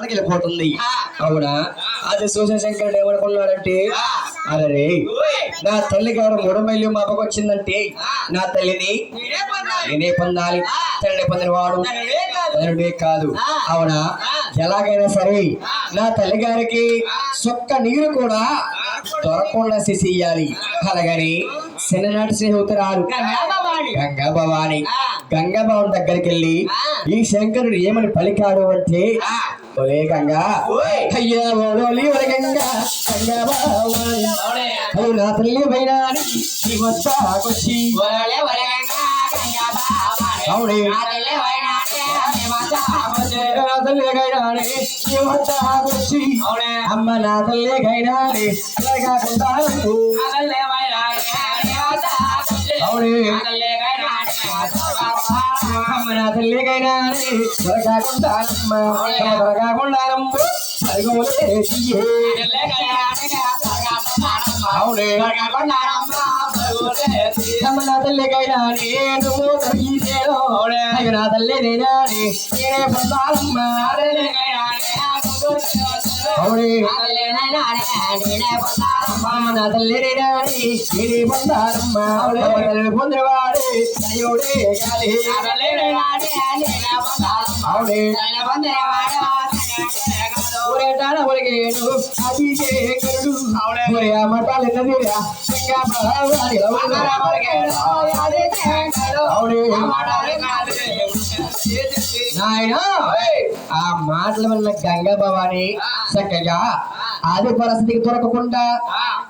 వెళ్ళిపోతుంది అవునా? అది శివశంకరుడు ఏమనుకున్నాడంటే అరే నా తల్లి గారు ముడమల్లి మాపకు వచ్చిందంటే నా తల్లిని నేనే పొందాలి. తల్లి పొందిన వాడు తనుడే కాదు. అవునా? ఎలాగైనా సరే నా తల్లి గారికి సొక్క నీరు కూడా దొరకకుండా చేసేయాలి. అలాగని చిన్ననాటి స్నేహితురాలు గంగా భవాని గంగా భవన్ దగ్గరికి వెళ్ళి ఈ శంకరుడు ఏమని పలికాడు అంటే ఒరే గంగా. అయ్యా ఓడోలి ఒరే గంగా. గంగా భవాని. అయ్యో నా తల్లి పైన ఈ వచ్చి అవునే. నా తల్లి గైనాని ఈ వచ్చి అమ్మ నా తల్లి గైనాని కాకుండా అవునే. అమ్మ నా తల్లి అమ్మ అవునే. అమ్మ నా తల్లి గైనాని నువ్వు తగ్గిసేను తల్లి నేనాని నేనే అవునే తల్లి నేనాని నేనే తల్లి పొందినవాడే అయ్యోడే గాలి అవునే ఒరే తాన ఒరిగేను అది శేఖరుడు ఒరే ఆ ఎన్నదిరా ఇంకా బావాలి అవునే నాయన. ఆ మాటల వల్ల గంగా భవాని చక్కగా ఆది పరిస్థితికి దొరకకుండా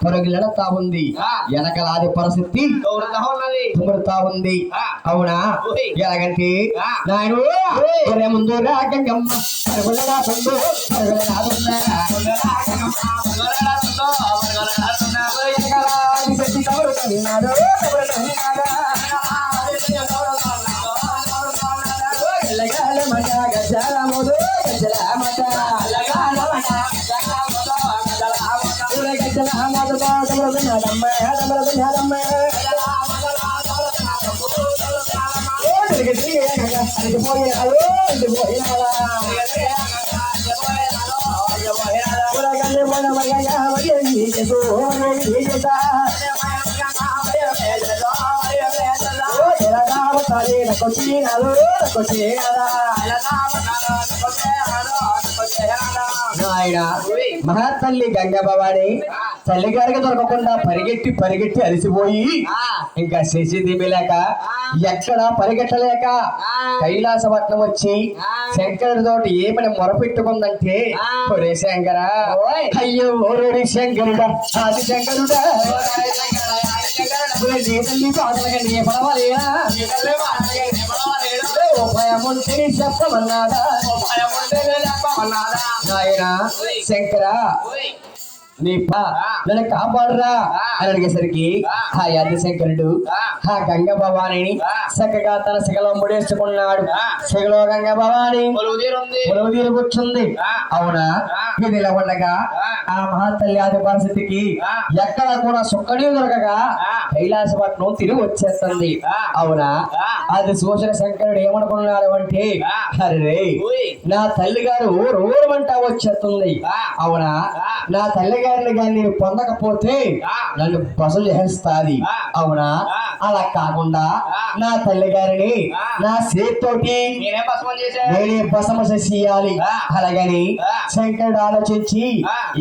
పొరుగులడతా ఉంది. వెనకల ఆది పరిస్థితి తుమ్ముడుతా ఉంది. అవునా? ఎలాగంటే నాయన ముందు రా గంగమ్మ. మట గజల ముదు గజల మట ఊరే గజల మట తమరు తమరు వినాడమ్మ నాయన మహాతల్లి గంగభవాని తల్లి గారికి దొరకకుండా పరిగెట్టి పరిగెట్టి అలసిపోయి ఇంకా చేసేదేమీ లేక ఎక్కడ పరిగెట్టలేక కైలాసపట్నం వచ్చి శంకరుడి తోటి ఏమని మొరపెట్టుకుందంటే ఒరే శంకర అయ్యో ఓరేడి శంకరుడా ఆది శంకరుడా. ఒరే చెప్పమన్నాడా నాయన శంకర నీ నన్ను కాపాడరా. అని అడిగేసరికి ఆ. యాది శంకరుడు ఆ. గంగ భవాని చక్కగా తన శిగలో ముడేసుకున్నాడు శిగలో గంగ భవాని కూర్చుంది అవునా? ఇది ఇలా ఉండగా ఆ మహాతల్లి ఆది పరిస్థితికి ఎక్కడ కూడా సుక్కడి దొరకగా కైలాసపట్నం తిరిగి వచ్చేస్తుంది. అవునా? అది సూచన శంకరుడు ఏమనుకున్నాడు అంటే అరే నా తల్లి గారు ఊరు ఊరమంటా వచ్చేస్తుంది. అవునా? నా తల్లి గారిని కానీ నేను పొందకపోతే నన్ను బసలు చేస్తాది అవునా? అలా కాకుండా నా తల్లి గారిని నా చేతితోటి నేనేం బసమ చేయాలి అలాగని శంకరుడు ఆలోచించి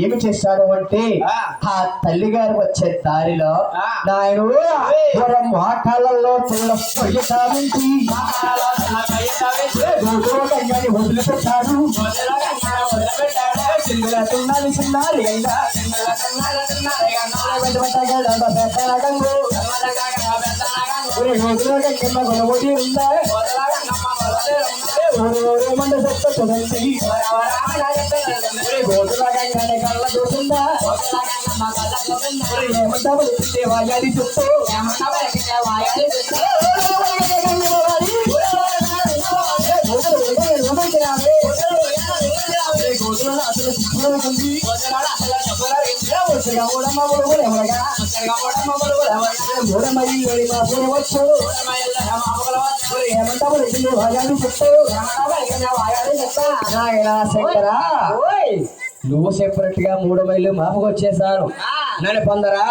ఏమి చేశాడు అంటే ఆ. తల్లి గారు వచ్చే దారిలో నాయను పొయ్యి సాధించి గంగాని వదిలిపెట్టాడు సింగుల తిన్నాలి చిన్నారి గంగా వెంట వెంటగా దండ గంగు ఒరే రోజులో గంగమ్మ ఉందా మండ చెత్త చూడండి రోజుల గంగానే కళ్ళ చూసిందా ఏమంటావు వాయాది చుట్టూ ముచ్చటగా ఊడమ్మ నువ్వు చెప్పినట్టుగా మూడు మైళ్ళు మాపుకు వచ్చేసాను నన్ను పొందరా?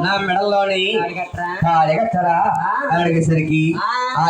నా మెడల్లోని కాలిగట్టరా? అడిగేసరికి ఆ.